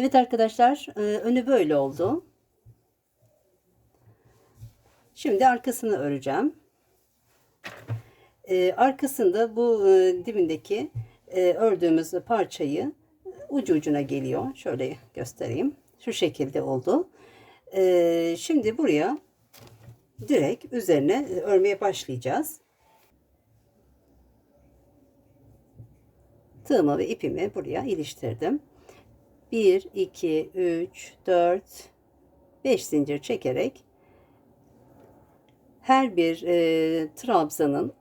Evet arkadaşlar e, önü böyle oldu. Şimdi arkasını öreceğim. E, arkasında bu e, dibindeki ördüğümüz parçayı ucu ucuna geliyor. Şöyle göstereyim. Şu şekilde oldu. Şimdi buraya direkt üzerine örmeye başlayacağız. Tığımı ve ipimi buraya iliştirdim. 1, 2, 3, 4, 5 zincir çekerek her bir e, trabzanın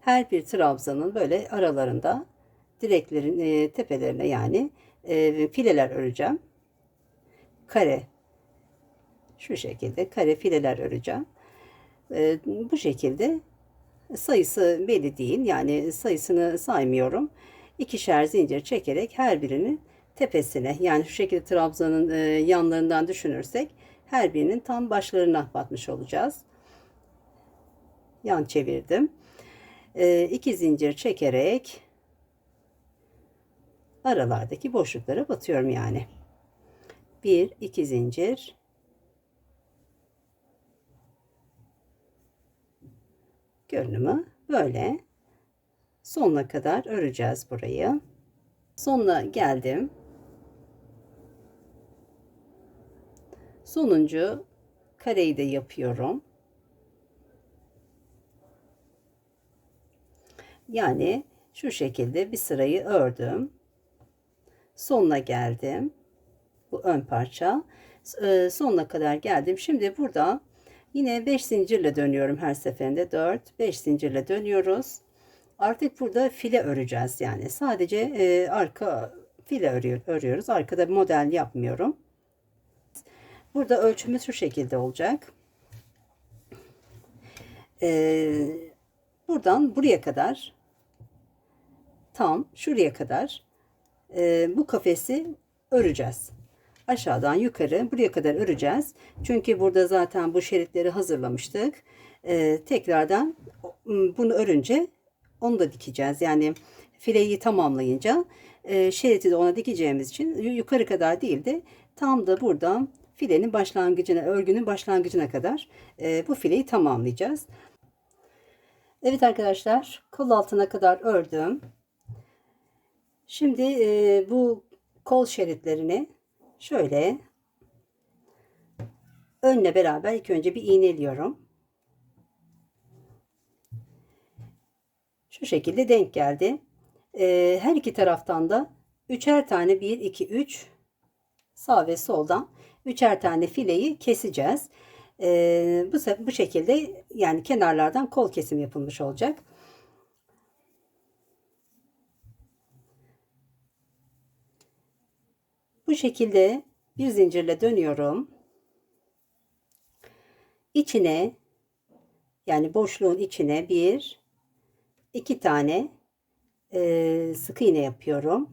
her bir trabzanın böyle aralarında direklerin e, tepelerine yani e, fileler öreceğim. Kare şu şekilde kare fileler öreceğim. E, bu şekilde sayısı belli değil. Yani sayısını saymıyorum. İkişer zincir çekerek her birinin tepesine yani şu şekilde trabzanın e, yanlarından düşünürsek her birinin tam başlarına batmış olacağız. Yan çevirdim. E, iki zincir çekerek aralardaki boşluklara batıyorum yani. Bir, iki zincir. Görünümü böyle. Sonuna kadar öreceğiz burayı. Sonuna geldim. Sonuncu kareyi de yapıyorum. Yani şu şekilde bir sırayı ördüm. Sonuna geldim. Bu ön parça. Ee, sonuna kadar geldim. Şimdi burada yine 5 zincirle dönüyorum her seferinde. 4 5 zincirle dönüyoruz. Artık burada file öreceğiz yani. Sadece e, arka file örüyor, örüyoruz. Arkada model yapmıyorum. Burada ölçümüz şu şekilde olacak. Ee, buradan buraya kadar tam şuraya kadar e, bu kafesi öreceğiz. Aşağıdan yukarı buraya kadar öreceğiz. Çünkü burada zaten bu şeritleri hazırlamıştık. Ee, tekrardan bunu örünce onu da dikeceğiz. Yani fileyi tamamlayınca e, şeriti de ona dikeceğimiz için yukarı kadar değil de tam da buradan filenin başlangıcına, örgünün başlangıcına kadar e, bu fileyi tamamlayacağız. Evet arkadaşlar kol altına kadar ördüm. Şimdi e, bu kol şeritlerini şöyle önle beraber ilk önce bir iğneliyorum. Şu şekilde denk geldi. E, her iki taraftan da üçer tane 1 2 3 sağ ve soldan üçer tane fileyi keseceğiz. E, bu, bu şekilde yani kenarlardan kol kesim yapılmış olacak. Bu şekilde bir zincirle dönüyorum. İçine yani boşluğun içine bir iki tane e, sık iğne yapıyorum.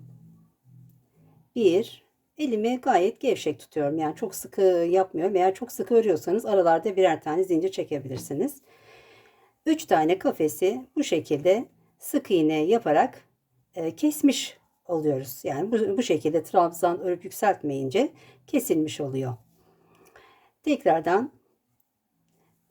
Bir elimi gayet gevşek tutuyorum. Yani çok sıkı yapmıyorum. Eğer çok sıkı örüyorsanız aralarda birer tane zincir çekebilirsiniz. Üç tane kafesi bu şekilde sık iğne yaparak e, kesmiş oluyoruz. Yani bu, bu şekilde trabzan örüp yükseltmeyince kesilmiş oluyor. Tekrardan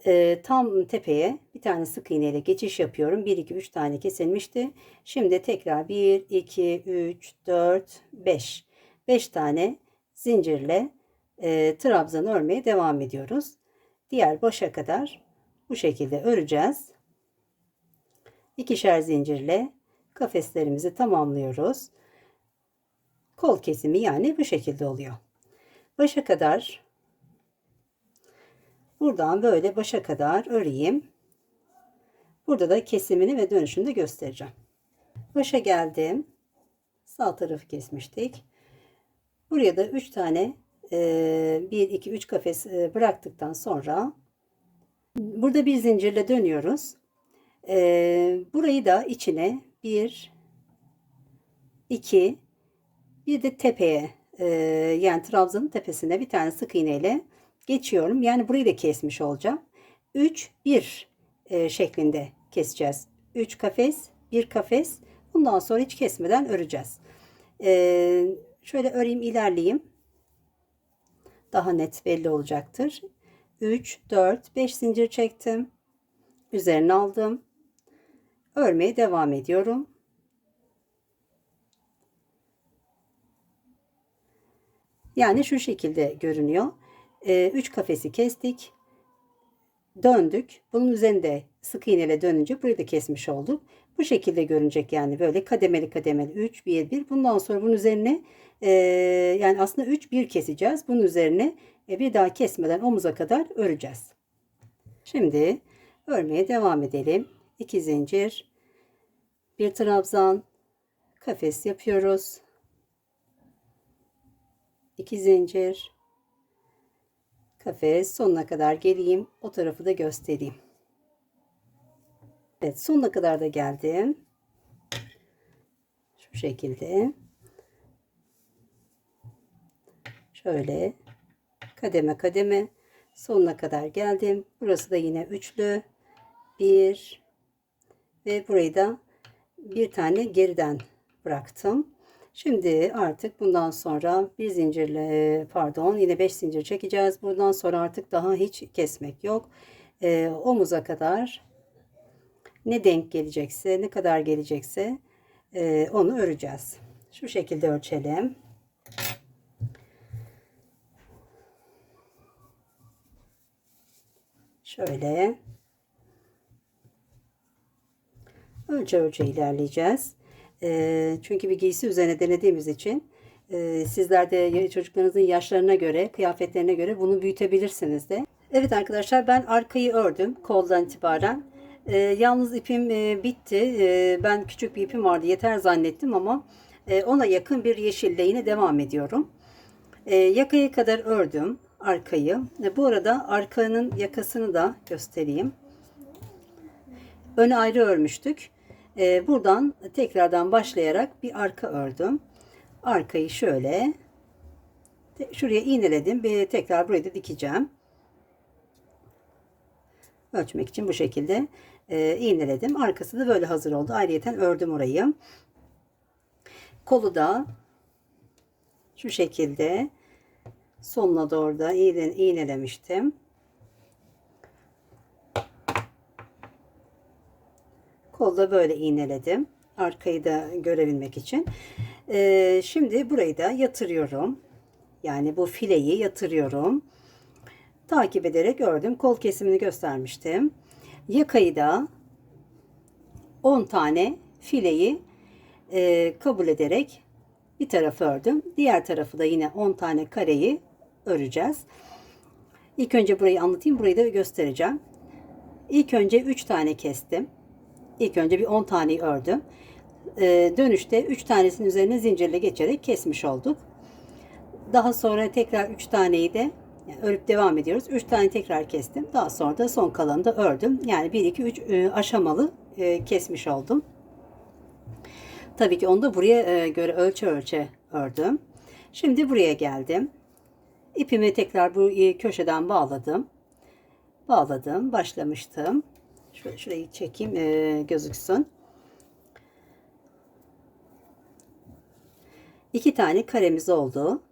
e, tam tepeye bir tane sık iğne ile geçiş yapıyorum. 1 2 3 tane kesilmişti. Şimdi tekrar 1 2 3 4 5 5 tane zincirle e, trabzan örmeye devam ediyoruz. Diğer başa kadar bu şekilde öreceğiz. İkişer zincirle kafeslerimizi tamamlıyoruz. Kol kesimi yani bu şekilde oluyor. Başa kadar buradan böyle başa kadar öreyim. Burada da kesimini ve dönüşünü de göstereceğim. Başa geldim. Sağ tarafı kesmiştik. Buraya da 3 tane 1 2 3 kafes e, bıraktıktan sonra burada bir zincirle dönüyoruz. E, burayı da içine 1 2 bir de tepeye e, yani trabzanın tepesine bir tane sık iğneyle geçiyorum. Yani burayı da kesmiş olacağım. 3 1 şeklinde keseceğiz. 3 kafes, 1 kafes. Bundan sonra hiç kesmeden öreceğiz. şöyle öreyim ilerleyeyim. Daha net belli olacaktır. 3, 4, 5 zincir çektim. Üzerine aldım. Örmeye devam ediyorum. Yani şu şekilde görünüyor. 3 kafesi kestik. Döndük. Bunun üzerinde sık iğneyle dönünce burayı da kesmiş olduk. Bu şekilde görünecek yani böyle kademeli kademeli 3 1 1. Bundan sonra bunun üzerine e, yani aslında 3 1 keseceğiz. Bunun üzerine e, bir daha kesmeden omuza kadar öreceğiz. Şimdi örmeye devam edelim. 2 zincir, bir trabzan, kafes yapıyoruz. 2 zincir, kafes sonuna kadar geleyim. O tarafı da göstereyim. Evet sonuna kadar da geldim. Şu şekilde. Şöyle kademe kademe sonuna kadar geldim. Burası da yine üçlü. Bir ve burayı da bir tane geriden bıraktım. Şimdi artık bundan sonra bir zincirle pardon yine 5 zincir çekeceğiz. Buradan sonra artık daha hiç kesmek yok. Ee, omuza kadar ne denk gelecekse ne kadar gelecekse e, onu öreceğiz. Şu şekilde ölçelim. Şöyle ölçe ölçe ilerleyeceğiz. E, çünkü bir giysi üzerine denediğimiz için e, sizler de çocuklarınızın yaşlarına göre, kıyafetlerine göre bunu büyütebilirsiniz de. Evet arkadaşlar ben arkayı ördüm koldan itibaren. E, yalnız ipim e, bitti. E, ben küçük bir ipim vardı yeter zannettim ama e, ona yakın bir yeşille yine devam ediyorum. E, yakaya kadar ördüm arkayı. E, bu arada arkanın yakasını da göstereyim. Öne ayrı örmüştük. E, buradan tekrardan başlayarak bir arka ördüm. Arkayı şöyle şuraya iğneledim. Bir tekrar burayı da dikeceğim. Ölçmek için bu şekilde e, iğneledim. Arkası da böyle hazır oldu. Ayrıyeten ördüm orayı. Kolu da şu şekilde sonuna doğru da iğne, iğnelemiştim. Kolda böyle iğneledim. Arkayı da görebilmek için. Ee, şimdi burayı da yatırıyorum. Yani bu fileyi yatırıyorum. Takip ederek ördüm. Kol kesimini göstermiştim. Yakayı da 10 tane fileyi e, kabul ederek bir tarafı ördüm. Diğer tarafı da yine 10 tane kareyi öreceğiz. İlk önce burayı anlatayım. Burayı da göstereceğim. İlk önce 3 tane kestim. İlk önce bir 10 taneyi ördüm. Ee, dönüşte 3 tanesinin üzerine zincirle geçerek kesmiş olduk. Daha sonra tekrar 3 taneyi de yani örüp devam ediyoruz. 3 tane tekrar kestim. Daha sonra da son kalanı da ördüm. Yani 1 2 3 aşamalı e, kesmiş oldum. Tabii ki onu da buraya e, göre ölçü ölçe ördüm. Şimdi buraya geldim. İpimi tekrar bu e, köşeden bağladım. Bağladım. Başlamıştım. Şöyle şurayı çekeyim e, gözüksün. İki tane karemiz oldu.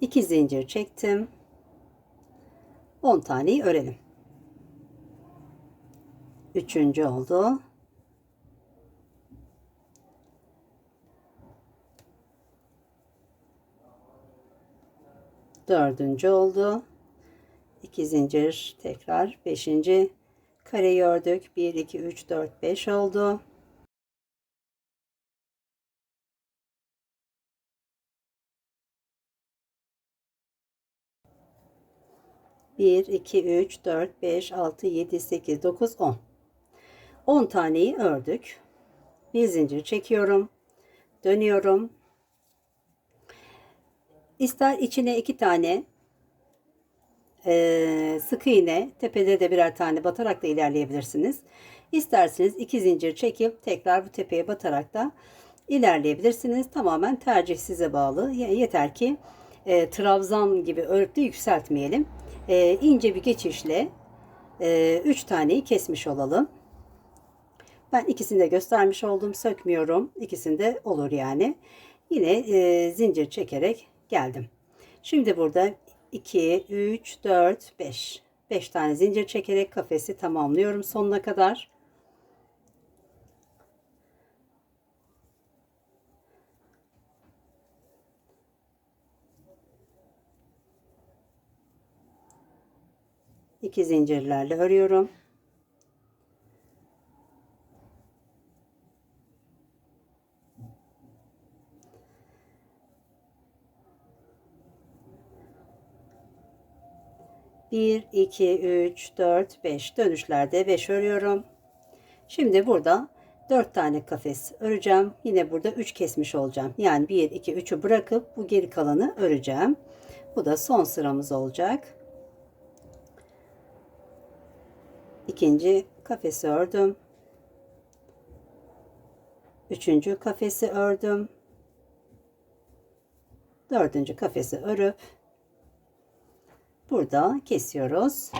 İki zincir çektim. 10 taneyi örelim. Üçüncü oldu. Dördüncü oldu. 2 zincir tekrar 5. kareyi ördük. 1 2 3 4 5 oldu. Bir, iki, üç, dört, beş, altı, yedi, sekiz, dokuz, on. On taneyi ördük. Bir zincir çekiyorum. Dönüyorum. İster içine iki tane e, sık iğne tepede de birer tane batarak da ilerleyebilirsiniz. İsterseniz iki zincir çekip tekrar bu tepeye batarak da ilerleyebilirsiniz. Tamamen tercih size bağlı. Yeter ki e, trabzan gibi örüp de yükseltmeyelim. E, ince bir geçişle 3 e, taneyi kesmiş olalım. Ben ikisini de göstermiş oldum. Sökmüyorum. İkisinde olur yani. Yine e, zincir çekerek geldim. Şimdi burada 2, 3, 4, 5. 5 tane zincir çekerek kafesi tamamlıyorum sonuna kadar. İki zincirlerle örüyorum. Bir, iki, üç, dört, beş dönüşlerde beş örüyorum. Şimdi burada 4 tane kafes öreceğim. Yine burada 3 kesmiş olacağım. Yani 1, 2, 3'ü bırakıp bu geri kalanı öreceğim. Bu da son sıramız olacak. İkinci kafesi ördüm. Üçüncü kafesi ördüm. Dördüncü kafesi örüp burada kesiyoruz.